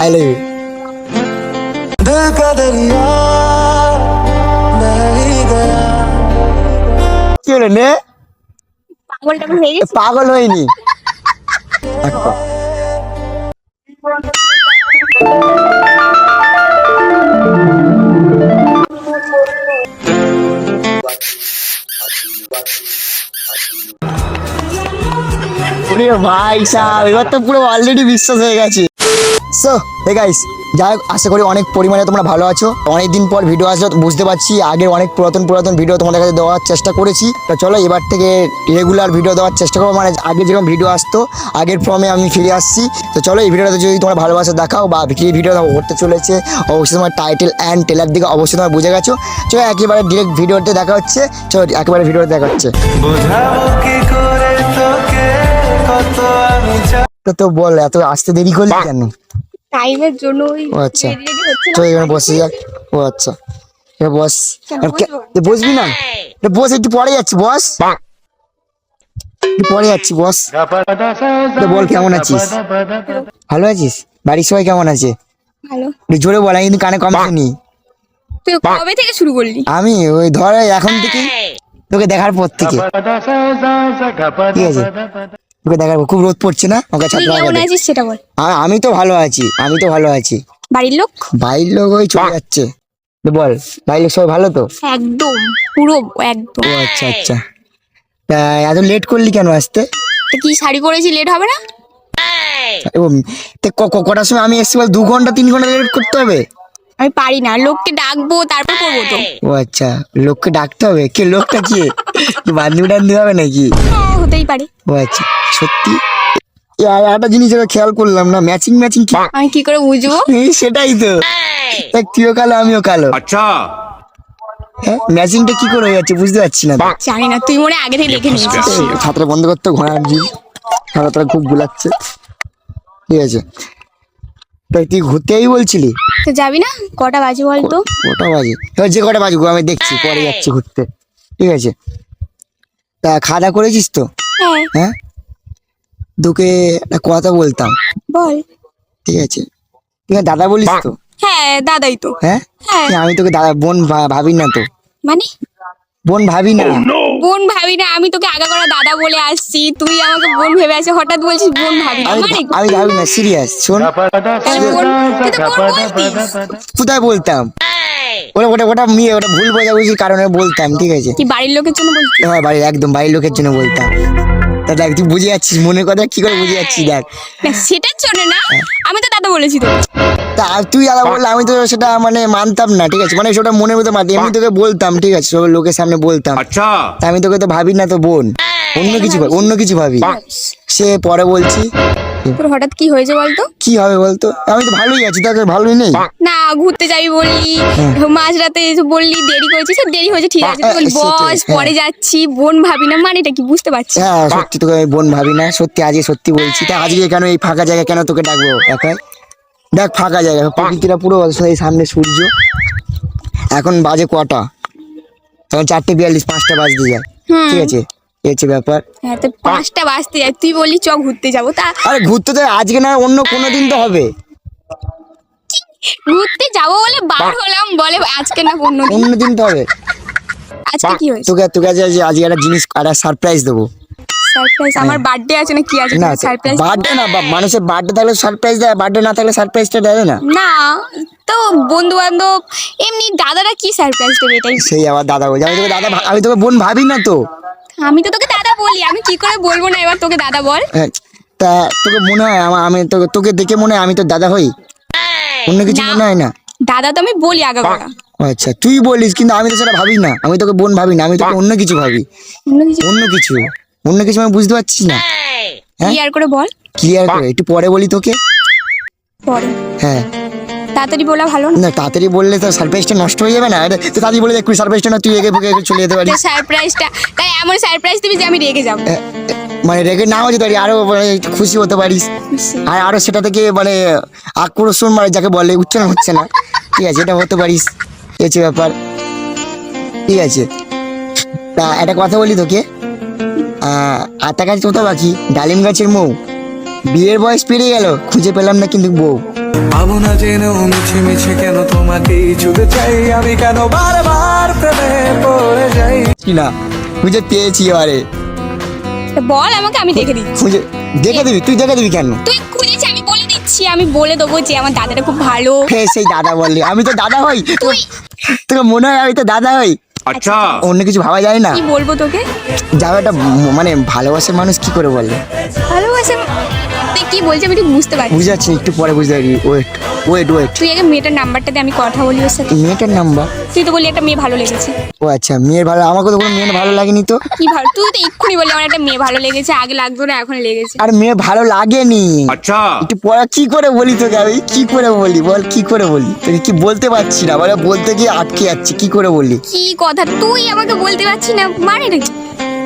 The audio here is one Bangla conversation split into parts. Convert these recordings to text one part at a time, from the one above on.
আই লাভ ইউ दिल का दरिया नहीं गया কি হলো নে পাগল টাগল হয়ে গেছে পাগল হয়নি আচ্ছা। ওরে ভাই সাহেব এবার তো পুরো অলরেডি বিশ্বাস হয়ে গেছে সো হে গাইস যাই হোক আশা করি অনেক পরিমাণে তোমরা ভালো আছো। অনেক দিন পর ভিডিও আসলো বুঝতে পারছি আগে অনেক পুরাতন পুরাতন ভিডিও তোমাদের কাছে দেওয়ার চেষ্টা করেছি। তো চলো এবার থেকে রেগুলার ভিডিও দেওয়ার চেষ্টা করব। মানে আগে যেরকম ভিডিও আসতো আগের ফর্মে আমি ফিরে আসছি। তো চলো এই ভিডিওটাতে যদি তোমার ভালোবাসা দেখাও বা কি ভিডিও করতে চলেছে অবশ্যই তোমার টাইটেল অ্যান্ড টেলার দিকে অবশ্যই তোমার বুঝে গেছো। চলো একেবারে ডিরেক্ট ভিডিওতে দেখা হচ্ছে। চলো একেবারে ভিডিওতে দেখা হচ্ছে। তো বল এত আসতে দেরি করলি কেন? টাইমের জন্য ওই ও আচ্ছা। চল এখানে বসে যাক। ও আচ্ছা। এবার বস। বসবো? এ বসবি না? এ বস একটু পরে যাচ্ছি বস। পরে যাচ্ছি বস। তো বল কেমন আছিস? ভালো আছিস? বাড়ির সবাই কেমন আছে? ভালো। জোরে বলা কিন্তু কানে কম শুনি। তুই কবে থেকে শুরু করলি? আমি ওই ধর এখন থেকে তোকে দেখার পর থেকে। ঠিক আছে। তোকে দেখার পর খুব রোদ পড়ছে না? ওকে ছাত্র কেমন আছিস সেটা বল। আমি তো ভালো আছি আমি তো ভালো আছি। বাড়ির লোক? বাড়ির লোক ওই চলে যাচ্ছে। বল বাড়ির লোক সবাই ভালো তো? একদম পুরো একদম। ও আচ্ছা আচ্ছা। তা এত লেট করলি কেন আসতে? কি শাড়ি পরেছি লেট হবে না? ও, তে ক- ক- কটার সময় আমি এসছি বল দু ঘণ্টা তিন ঘণ্টা লেট করতে হবে? আমি পারি না লোককে ডাকবো তারপর করব তো। ও আচ্ছা লোককে ডাকতে হবে? কে লোকটা কি? কি বান্ধবী টান্ধবী হবে নাকি? হ্যাঁ হতেই পারে। ও আচ্ছা। সত্যি? আর একটা জিনিস এটা খেয়াল করলাম না ম্যাচিং ম্যাচিং আমি কি করে বুঝব? সেটাই তো। তুইও কালো আমিও কালো। আচ্ছা। ম্যাচিংটা কি করে যাচ্ছে বুঝতে পারছি না। তুই মনে আগে দেখে ছাত্র বন্ধ করতে খুব ঠিক আছে। তুই ঘুরতেই বলছিলি? যাবি না? কটা কটা বাজে? যে কটা আমি দেখছি পরে যাচ্ছি ঘুরতে। ঠিক আছে। তা খাওয়া করেছিস তো? হ্যাঁ? হ্যাঁ? তোকে একটা কথা বলতাম। বল। ঠিক আছে? তুই আছে দাদা বলিস তো? হ্যাঁ দাদাই তো। হ্যাঁ? হ্যাঁ। আমি তোকে দাদা বোন ভা- ভাবি না তো। মানে? বোন ভাবি না। বোন ভাবি না আমি তোকে আগা করা দাদা বলে আসছি। তুই আমাকে বোন ভেবে আসে হঠাৎ বলছিস বোন ভাবি না। আমি মানে? আমি ভাবি না সিরিয়াস শোন। তাহলে বোন- তুই তো বোন বলতিস। কোথায় বলতাম? ওটা ওটা ওটা মেয়ে ওটা ভুল বোঝাবুঝির কারণে বলতাম ঠিক আছে? কি বাড়ির লোকের জন্য বলছিস হ্যাঁ বাড়ির একদম বাড়ির লোকের জন্য বলতাম। কথা দেখ তুই বুঝে যাচ্ছিস মনের কথা কি করে বুঝে যাচ্ছিস দেখ। সেটার জন্য না আমি তো দাদা বলেছি তো। তা তুই আলাদা বললে আমি তো সেটা মানে মানতাম না ঠিক আছে? মানে সেটা মনের মধ্যে মানতাম আমি তোকে বলতাম ঠিক আছে? সব লোকের সামনে বলতাম। আচ্ছা। আমি তোকে তো ভাবি না তো বোন। অন্য কিছু অন্য কিছু ভাবি। সে পরে বলছি তোর হঠাৎ কি হয়েছে বলতো? কি হবে বলতো? আমি তো ভালোই আছি তাকে ভালোই নেই। না ঘুরতে যাবি বললি। মাঝরাতে এসে বললি দেরি করেছিস দেরি হয়েছে ঠিক আছে। তুই বস হ্যাঁ। পরে যাচ্ছি বোন ভাবি না মানে এটা কি বুঝতে পারছি হ্যাঁ সত্যি তোকে আমি বোন ভাবি না সত্যি আজকে সত্যি বলছি। তা আজকে কেন এই ফাঁকা জায়গা কেন তোকে ডাকবো? একাই দেখ ফাঁকা জায়গা প্রকৃতিটা পুরো এই সামনে সূর্য। এখন বাজে কটা? তখন চারটে বিয়াল্লিশ পাঁচটা বাজতে যায়। হুম। ঠিক আছে? হচ্ছে ব্যাপার। হ্যাঁ তো পাঁচটা বাজতে যায়। তুই বললি চ ঘুরতে যাব। তা আরে ঘুরতে তো আজকে না অন্য কোনো দিন তো হবে। ঘুরতে যাব বলে বার হলাম বলে আজকে না অন্য দিন। অন্য দিন তো হবে। আজকে কি হয়েছে? তোকে তোকে আজকে আজকে একটা জিনিস একটা সারপ্রাইজ দেবো। সারপ্রাইজ আমার বার্থডে আছে না কি আছে না সারপ্রাইজ বার্থডে না মানুষের বার্থডে থাকলে সারপ্রাইজ দেয় বার্থডে না থাকলে সারপ্রাইজটা দেয় না। না তো বন্ধু বান্ধব এমনি দাদারা কি সারপ্রাইজ দেবে এটাই? সেই আবার দাদা বলছে আমি তোকে দাদা আমি তোকে বোন ভাবি না তো। আমি তো তোকে দাদা বলি আমি কি করে বলব না এবার তোকে দাদা বল? হ্যাঁ, তা তোকে মনে হয় আমি তোকে তোকে দেখে মনে হয় আমি তো দাদা হই? অন্য কিছু মনে হয় না? দাদা তো আমি বলি আগা করা আচ্ছা তুই বলিস কিন্তু আমি তো সেটা ভাবি না। আমি তোকে বোন ভাবি না আমি তোকে অন্য কিছু ভাবি। অন্য কিছু? অন্য কিছু। অন্য কিছু আমি বুঝতে পারছিস না। হ্যাঁ? ক্লিয়ার করে বল। ক্লিয়ার করে একটু পরে বলি তোকে। পরে। হ্যাঁ। তাড়াতাড়ি বলা ভালো না। না তাড়াতাড়ি বললে তো সারপ্রাইজটা নষ্ট হয়ে যাবে না। আরে, তো তাড়াতাড়ি বলে দেখ সারপ্রাইজটা না তুই এগে বুকে চলে যেতে পারিস। সারপ্রাইজটা তাই এমন সারপ্রাইজ দিবি যে আমি রেগে যাব। মানে রেগে নাও যেতে পারি আরও মানে খুশি হতে পারিস। আর আরও সেটা থেকে মানে আকর্ষণ মানে যাকে বলে উচ্চারণ হচ্ছে না। ঠিক আছে এটা হতে পারিস। এই হচ্ছে ব্যাপার। ঠিক আছে। তা একটা কথা বলি তোকে। আহ, আতা গাছ কোথাও বাকি? ডালিম গাছের মৌ। বিয়ের বয়স পেরিয়ে গেল খুঁজে পেলাম না কিন্তু বউ। পাবো না জেনেও মিছে মিছে কেন তোমাকে ছুতে চাই? আমি কেন বারবার প্রেমে পড়ে যাই? কি না খুঁজে পেয়েছি এবারে। তা বল আমাকে আমি দেখে দিচ্ছি। খুঁজে দেখে দিবি? তুই দেখে দিবি কেন? তুই খুঁজেছি আমি বলে দিচ্ছি আমি বলে দেবো যে আমার দাদাটা খুব ভালো। হে সেই দাদা বললি। আমি তো দাদা হই। তুই তোকে মনে হয় আমি তো দাদা হই। আচ্ছা। অন্য কিছু ভাবা যায় না। কি বলব তোকে? যাও একটা মানে ভালোবাসার মানুষ কি করে বলে? ভালোবাসে তুই কি বলছে আমি ঠিক বুঝতে পারছি বুঝাচ্ছি একটু পরে বুঝতে পারি ওয়েট ওয়েট ওয়েট তুই আগে মেয়েটার নাম্বারটাতে আমি কথা বলি ওর সাথে। মেয়েটার নাম্বার? তুই তো বললি একটা মেয়ে ভালো লেগেছে। ও আচ্ছা মেয়ের ভালো আমাকে তো কোনো মেয়ে ভালো লাগেনি তো? কি ভালো? তুই তো এক্ষুনি বললি আমার একটা মেয়ে ভালো লেগেছে আগে লাগতো না এখন লেগেছে। আর মেয়ে ভালো লাগেনি। আচ্ছা। একটু পরে কি করে বলি তোকে আমি? কি করে বলি বল কি করে বলি? তুই কি বলতে পারছি না? বলে বলতে গিয়ে আটকে যাচ্ছে কি করে বলি? কি কথা? তুই আমাকে বলতে পারছিস না মানে নাকি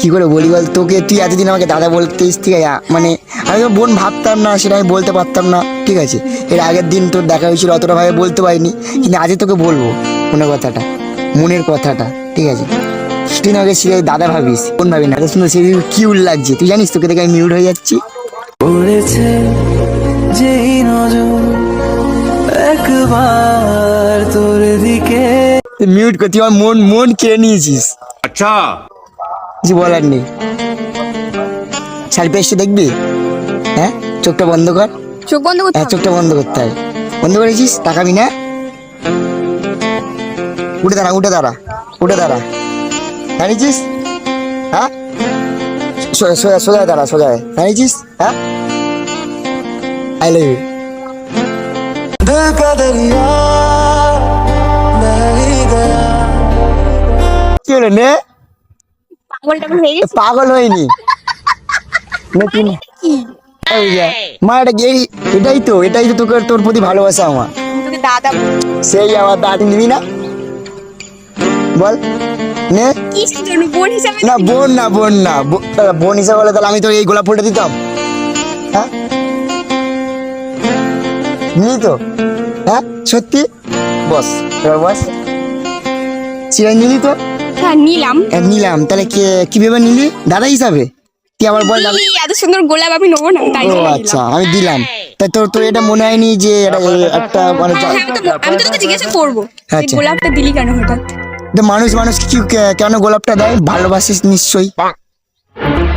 কি করে বলি বল? তোকে তুই এতদিন আমাকে দাদা বলতেছিস ঠিক আছে? মানে আমি তো বোন ভাবতাম না সেটা আমি বলতে পারতাম না ঠিক আছে? এর আগের দিন তোর দেখা হয়েছিল অতটা ভাবে বলতে পারিনি কিন্তু আজই তোকে বলব মনের কথাটা মনের কথাটা ঠিক আছে? তুই না সে দাদা ভাবিস কোন ভাবি না শুনে সে কিউর লাগছে তুই জানিস তোকে দেখে আমি মিউট হয়ে যাচ্ছি? বলেছে যেই একবার তোর দিকে। মিউট করে তুই আমার মন মন কেড়ে নিয়েছিস। আচ্ছা। কিছু বলার নেই শাড়ি পেস্টে দেখবি হ্যাঁ চোখটা বন্ধ কর চোখ বন্ধ করতে হ্যাঁ হবে। চোখটা বন্ধ করতে হবে বন্ধ করেছিস তাকাবি না উঠে দাঁড়া উঠে দাঁড়া উঠে দাঁড়া জানিছিস হ্যাঁ সো- সোজা সোজা দাঁড়া সোজা হয়ে। জানিছিস হ্যাঁ আই লাভ ইউ दिल का दरिया बह ही गया কি হলো নে পাগল টাগল হয়ে গেছে? পাগল হয়নি। নতুন মা এটা এই- এটাই তো এটাই তো তোকে তোর প্রতি ভালোবাসা আমার। আমি তোকে দাদা সেই আমার নিবি না? বল। নে। বোন হিসাবে না বোন না বোন না। বোন হিসাবে বলে তাহলে আমি তো এই গোলাপ ফুলটা দিতাম। হ্যাঁ? নিই তো। হ্যাঁ? সত্যি? বস এবার বস। চিরাই নিলি তো? হ্যাঁ নিলাম। হ্যাঁ, নিলাম। তাহলে কে কি ভেবে নিলি? দাদা হিসাবে? তুই আবার বল এত সুন্দর গোলাপ আমি নেব না তাই আচ্ছা আমি দিলাম। তা তোর তোর এটা মনে হয়নি যে একটা মানে হ্যাঁ, হ্যাঁ, আমি তো আমি তো তোকে জিজ্ঞাসা করব আচ্ছা। গোলাপটা দিলি কেন হঠাৎ? মানুষ মানুষ কি কে- কেন গোলাপটা দেয়? ভালোবাসিস নিশ্চয়ই।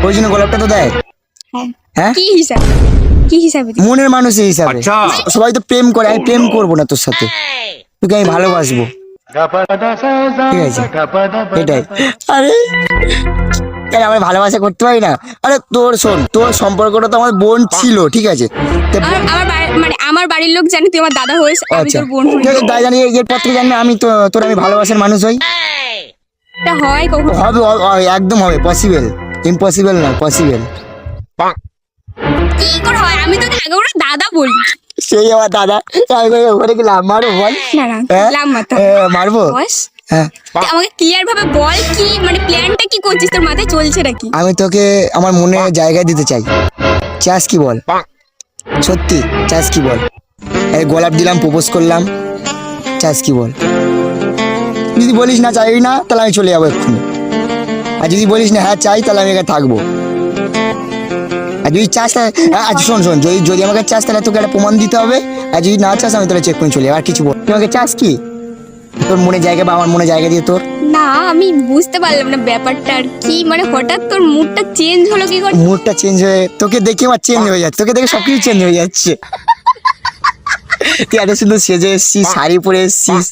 ওই জন্য গোলাপটা তো দেয়। হ্যাঁ। হ্যাঁ? কি হিসাবে? কি হিসাবে মনের মানুষের হিসাবে। আচ্ছা। সবাই তো প্রেম করে আমি প্রেম করব না তোর সাথে। তোকে আমি ভালোবাসবো। ঠিক আছে। এটাই। আরে কেন আমরা ভালোবাসা করতে পারি না। আরে তোর শোন তোর সম্পর্কটা তো আমার বোন ছিল ঠিক আছে। আমার আমার বাড়ি- মানে আমার বাড়ির লোক জানে তুই আমার দাদা আমি আচ্ছা। তোর বোন হই। ঠিক আছে, তাই জানি থেকে জানি আমি তো তোর আমি ভালোবাসার মানুষ হই। এটা হয় কখন? হবে হবে, হবে, একদম হবে পসিবল ইম্পসিবল না পসিবল কি করে হয়? আমি তোকে আগে ওরা দাদা বলি। সেই আমার দাদা। ওখানে কি লাভ মারবো বল? হ্যাঁ? মারবো। হ্যাঁ। আমাকে ক্লিয়ার ভাবে বল কি মানে প্ল্যানটা কি করছিস তোর মাথায় চলছে নাকি? আমি তোকে আমার মনে দিতে চাই। চাস কি বল? সত্যি চাস কি বল? এই গোলাপ দিলাম প্রপোজ করলাম। চাস কি বল? যদি বলিস না চাই না তাহলে আমি চলে যাব এক্ষুনি। আর যদি বলিস না হ্যাঁ চাই তাহলে আমি এখানে থাকব। আর যদি চাস তাহলে আচ্ছা শোন শোন যদি যদি আমাকে চাস তাহলে তোকে একটা প্রমাণ দিতে হবে। আর যদি না চাস আমি তাহলে চেক করে চলে আর কিছু বল। তুই আমাকে চাস কি? তোর মনে জায়গা বা আমার মনে জায়গা দিয়ে তোর? না আমি বুঝতে পারলাম না ব্যাপারটা আর কি। মানে হঠাৎ তোর মুডটা চেঞ্জ হলো কি করে? মুডটা চেঞ্জ হয়ে তোকে দেখে আমার চেঞ্জ হয়ে যাচ্ছে। তোকে দেখে সবকিছু চেঞ্জ হয়ে যাচ্ছে। তুই এত সুন্দর সেজে এসছিস শাড়ি পরে এসছিস।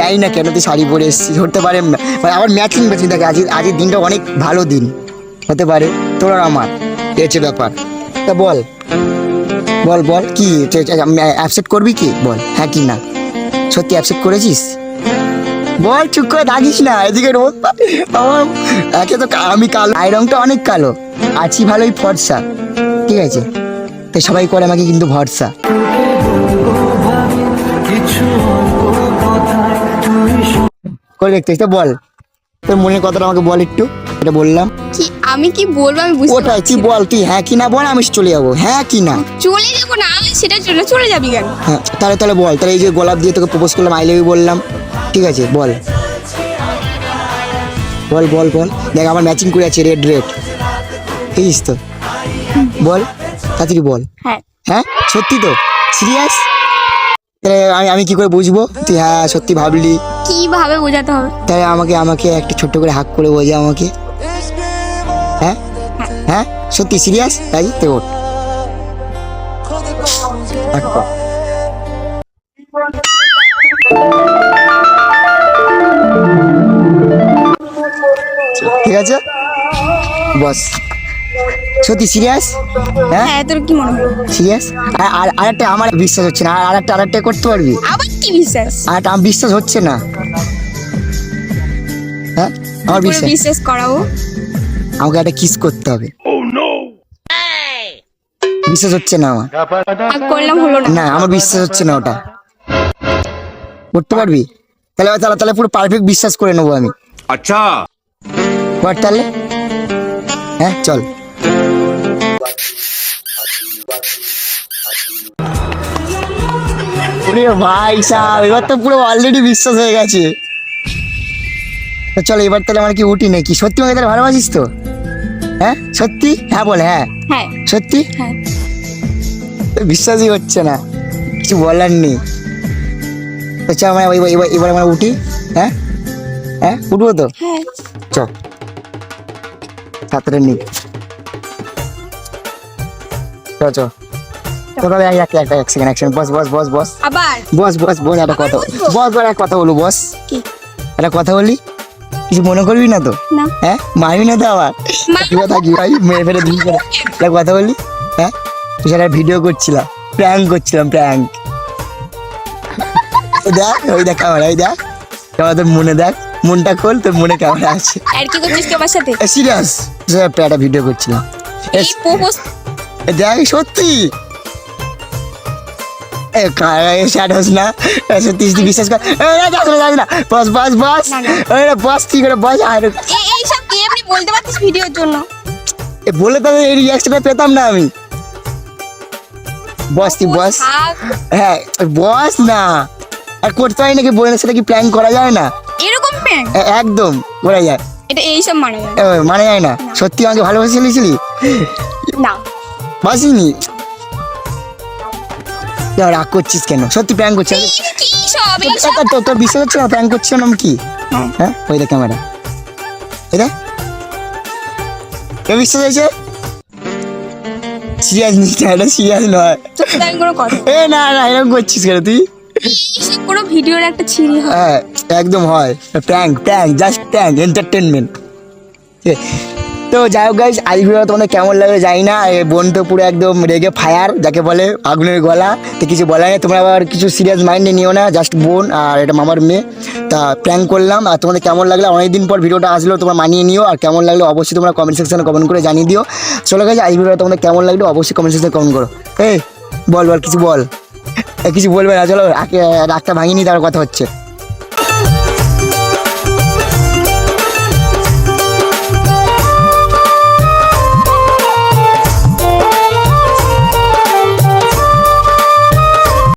জানি না কেন তুই শাড়ি পরে এসছিস হতে পারে আবার ম্যাচিং ম্যাচিং থাকে। আজ আজকের দিনটা অনেক ভালো দিন। হতে পারে তোর আর আমার। এই ব্যাপার। তা বল। বল বল, কি? অ্যাপসেট করবি কি? বল হ্যাঁ কি না? সত্যি অ্যাপসেট করেছিস? বল, চুপ করে থাকিস না। এদিকে রোদ একে তো আমি কালো। আই রংটা অনেক কালো। আছি ভালোই ফর্সা। ঠিক আছে। তো সবাই করে আমাকে কিন্তু ভরসা। করে দেখতে বল। তোর মনের কথাটা আমাকে বল একটু। এটা বললাম। কি আমি কি বলব? আমি বুঝতে ওটাই তুই। বল তুই? হ্যাঁ কি না বল আমি চলে যাব। হ্যাঁ কি না? চলে যাব না আমি সেটার জন্য চলে যাবি কেন? হ্যাঁ তাহলে তাহলে বল তাহলে এই যে গোলাপ দিয়ে তোকে প্রপোজ করলাম আই লাভ ইউ বললাম। ঠিক আছে বল। বল বল বল। দেখ আমার ম্যাচিং করে আছে রেড রেড বুঝিস তো? বল তাড়াতাড়ি বল? হ্যাঁ। হ্যাঁ? সত্যি তো? সিরিয়াস তাহলে আমি আমি কি করে বুঝব? তুই হ্যাঁ সত্যি ভাবলি। কীভাবে বোঝাতে হবে? তাই আমাকে আমাকে একটু ছোট্ট করে হাক করে বোঝা আমাকে। হ্যাঁ? হ্যাঁ? সত্যি সিরিয়াস তাই তো? ওঠ ঠিক আছে? বস। সত্যি সিরিয়াস হ্যাঁ? হ্যাঁ তোর কি মনে হলো সিরিয়াস আর আর আরেকটা আমার বিশ্বাস হচ্ছে না। আর আরেকটা আরেকটা করতে পারবি? আবার কি বিশ্বাস? আর আমার বিশ্বাস হচ্ছে না। হ্যাঁ? আমার বিশ্বাস। বিশ্বাস করাবো। আমাকে একটা কিস করতে হবে। বিশ্বাস হচ্ছে না আমার। না। না আমার বিশ্বাস হচ্ছে না ওটা। করতে পারবি? তাহলে তাহলে তাহলে পুরো পারফেক্ট বিশ্বাস করে নেব আমি। আচ্ছা। কর তাহলে হ্যাঁ চল। ভাই সাহেব এবার তো পুরো অলরেডি বিশ্বাস হয়ে গেছে। চল এবার তাহলে আমার কি উঠি নাকি? সত্যি আমাকে তাহলে ভালোবাসিস তো? হ্যাঁ? সত্যি? হ্যাঁ বল হ্যাঁ। হ্যাঁ। সত্যি? হ্যাঁ। বিশ্বাসই হচ্ছে না। কিছু বলার নেই। আমরা এবার এবার আমরা উঠি। হ্যাঁ? হ্যাঁ? উঠবো তো? হ্যাঁ। চ নি চ চ এক এক সেকেন্ড এক সেকেন্ড বস বস বস বস। আবার? বস বস বস একটা কথা বস। বস একটা কথা বলু বস। কি? একটা কথা বলি? কিছু মনে করবি না তো? হ্যাঁ? মারবি না তো আবার? থাকবে থাকি ভাই? মেরে ফেলে দিবি করে কথা বলি? হ্যাঁ? সেটা ভিডিও করছিলাম। প্র্যাঙ্ক করছিলাম প্র্যাঙ্ক দেখ ওই দেখ ক্যামেরা ওই দেখ। তোর মনে দেখ মনটা খোল তোর মনে ক্যামেরা আছে। আর কি করছিস কি সাথে? সিরিয়াস একটা ভিডিও করছিলাম। এই এ দেখ সত্যি। শ্যাডোস না? সত্যি বিশ্বাস কর না যাস না যাস না বস বস বস। বস কি করে বস আর বলতে পারছিস ভিডিওর জন্য। এ বলে তো এই রিয়াকশনটা পেতাম না আমি। বস তুই বস? হ্যাঁ বস না। আর করতে হয় নাকি বোনের সাথে কি প্ল্যান করা যায় না? এরকম এ- একদম করা যায়। এটা এইসব মানে এ, মানে যায় না। সত্যি আমাকে ভালোবেসে নিয়েছিলি না। বাসিনি? যা, রাগ করছিস কেন? সত্যি প্ল্যান করছিস? তোর- বিশ্বাস হচ্ছে না প্ল্যান করছিস না আমি কি? হ্যাঁ। ওই দেখ ক্যামেরা এই কেউ বিশ্বাস হয়েছে সিরিয়াস নিস না এটা সিরিয়াস নয়। কোনো কথা এ না না এরকম করছিস কেন তুই? কোনো ভিডিওর একটা ছিরি হয়। হ্যাঁ একদম হয়। Prank prank just prank entertainment তো যাই হোক গাইজ আজ ভিডিও তোমাদের কেমন লাগবে জানি না। বোন তো পুরো একদম রেগে ফায়ার যাকে বলে আগুনের গলা। তো কিছু বলার নেই, তোমরা আবার কিছু সিরিয়াস মাইন্ডে নিও না জাস্ট বোন আর এটা মামার মেয়ে। তা প্র্যাঙ্ক করলাম, আর তোমাদের কেমন লাগল? অনেকদিন পর ভিডিওটা আসলো, তোমরা মানিয়ে নিও, আর কেমন লাগল অবশ্যই তোমরা কমেন্ট সেকশনে কমেন্ট করে জানিয়ে দিও। চলো গাইজ আজ ভিডিওটা তোমাদের কেমন লাগল অবশ্যই কমেন্ট সেকশনে কমেন্ট করো। এই, বল বল, কিছু বল। কিছু বলবে না, চলো রাখটা ভাঙিনি তার কথা হচ্ছে।